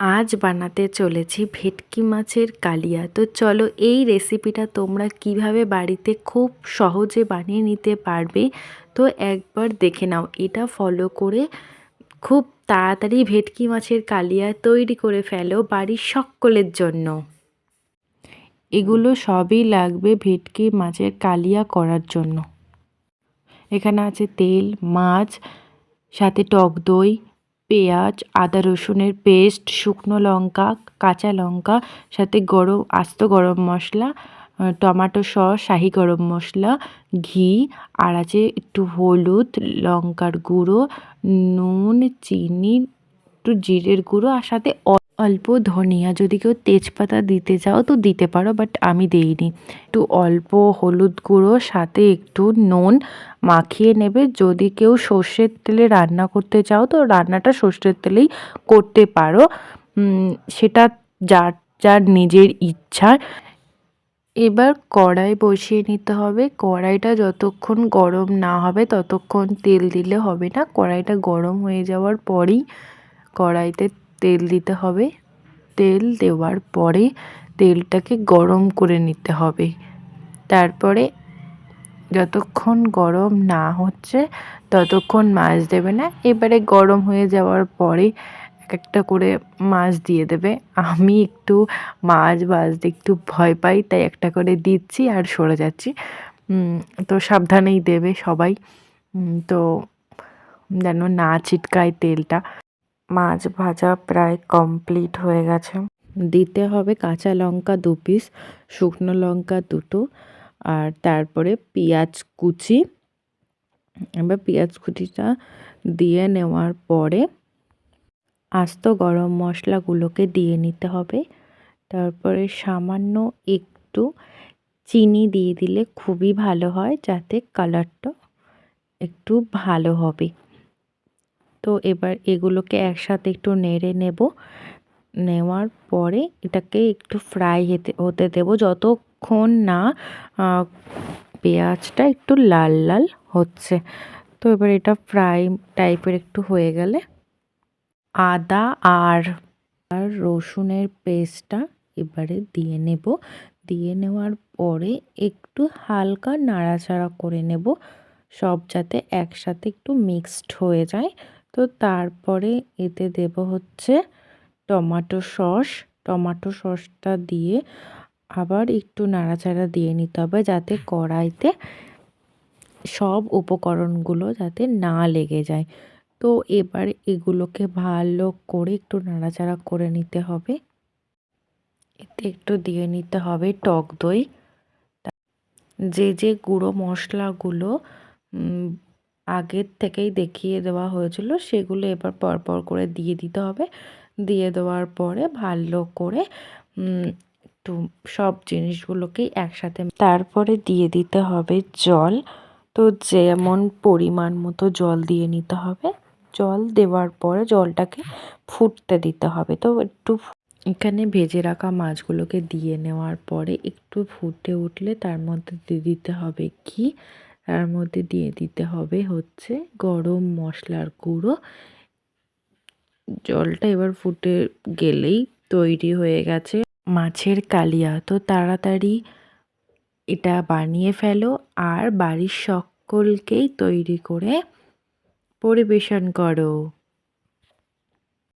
আজ বানাতে চলেছি ভেটকি মাছের কালিয়া। তো চলো এই রেসিপিটা তোমরা কীভাবে বাড়িতে খুব সহজে বানিয়ে নিতে পারবে, তো একবার দেখে নাও। এটা ফলো করে খুব তাড়াতাড়ি ভেটকি মাছের কালিয়া তৈরি করে ফেলো বাড়ির সকলের জন্য। এগুলো সবই লাগবে ভেটকি মাছের কালিয়া করার জন্য। এখানে আছে তেল, মাছ, সাথে টক দই পেঁয়াজ, আদা রসুনের পেস্ট, শুকনো লঙ্কা, কাঁচা লঙ্কা, সাথে গরম, আস্ত গরম মশলা টমাটো সস, শাহি গরম মশলা, ঘি, আর আছে একটু হলুদ, লঙ্কার গুঁড়ো, নুন, চিনি, একটু জিরের গুঁড়ো, আর সাথে অল্প ধনিয়া যদি কেউ তেজপাতা দিতে চাও তো দিতে পারো বাট আমি দিইনি। একটু অল্প হলুদ গুঁড়ো, সাথে একটু নুন মাখিয়ে নেবে। যদি কেউ সর্ষের তেলে রান্না করতে চাও তো রান্নাটা সর্ষের তেলেই করতে পারো। সেটা যার যার নিজের ইচ্ছা। এবার কড়াই বসিয়ে নিতে হবে। কড়াইটা যতক্ষণ গরম না হবে, ততক্ষণ তেল দিলে হবে না। কড়াইটা গরম হয়ে যাওয়ার পরই কড়াইতে তেল দিতে হবে। তেল দেওয়ার পরে তেলটাকে গরম করে নিতে হবে। তারপরে যতক্ষণ গরম না হচ্ছে, ততক্ষণ মাছ দেবে না। এবারে গরম হয়ে যাওয়ার পরে এক একটা করে মাছ দিয়ে দেবে। আমি একটু মাছ ভাজতে একটু ভয় পাই, তাই একটা করে দিচ্ছি আর সরে যাচ্ছি। তো সাবধানেই দেবে সবাই। তো যেন না ছিটকায় তেলটা। মাছ ভাজা প্রায় কমপ্লিট হয়ে গেছে। দিতে হবে কাঁচা লঙ্কা দু পিস শুকনো লঙ্কা দুটো, আর তারপরে পেঁয়াজ কুচি। এবার পেঁয়াজ কুচিটা দিয়ে নেওয়ার পরে আস্ত গরম মশলাগুলোকে দিয়ে নিতে হবে। তারপরে সামান্য একটু চিনি দিয়ে দিলে খুবই ভালো হয়, যাতে কালারটা একটু ভালো হবে। তো এবার এগুলোকে একসাথে একটু নেড়ে নেব। নেওয়ার পরে এটাকে একটু ফ্রাই হতে হতে দেবো। যতক্ষণ না পেঁয়াজটা একটু লাল লাল হচ্ছে। তো এবার এটা ফ্রাই টাইপের একটু হয়ে গেলে আদা আর আর রসুনের পেস্টটা এবারে দিয়ে নেব। দিয়ে নেওয়ার পরে একটু হালকা নাড়াচাড়া করে নেব। সব যাতে একসাথে একটু মিক্সড হয়ে যায়। তো তারপরে এতে দেব হচ্ছে টমাটো সস। টমাটো সসটা দিয়ে আবার একটু নাড়াচাড়া দিয়ে নিতে হবে যাতে কড়াইতে সব উপকরণগুলো যাতে না লেগে যায়। তো এবার এগুলোকে ভালো করে একটু নাড়াচাড়া করে নিতে হবে। এতে একটু দিয়ে নিতে হবে টক দই। যে যে গুঁড়ো মশলাগুলো আগের থেকেই দেখিয়ে দেওয়া হয়েছিল, সেগুলো এবার পরপর করে দিয়ে দিতে হবে। দিয়ে দেওয়ার পরে ভালো করে একটু সব জিনিসগুলোকেই একসাথে তারপরে দিয়ে দিতে হবে জল। তো যেমন পরিমাণ মতো জল দিয়ে নিতে হবে। জল দেওয়ার পরে জলটাকে ফুটতে দিতে হবে। তো একটু এখানে ভেজে রাখা মাছগুলোকে দিয়ে নেওয়ার পরে একটু ফুটে উঠলে তার মধ্যে দিয়ে দিতে হবে ঘি। তার মধ্যে দিয়ে দিতে হবে হচ্ছে গরম মশলার গুঁড়ো। জলটা এবার ফুটে গেলেই তৈরি হয়ে গেছে মাছের কালিয়া। তো তাড়াতাড়ি এটা বানিয়ে ফেলো আর বাড়ির সকলকেই তৈরি করে পরিবেশন করো।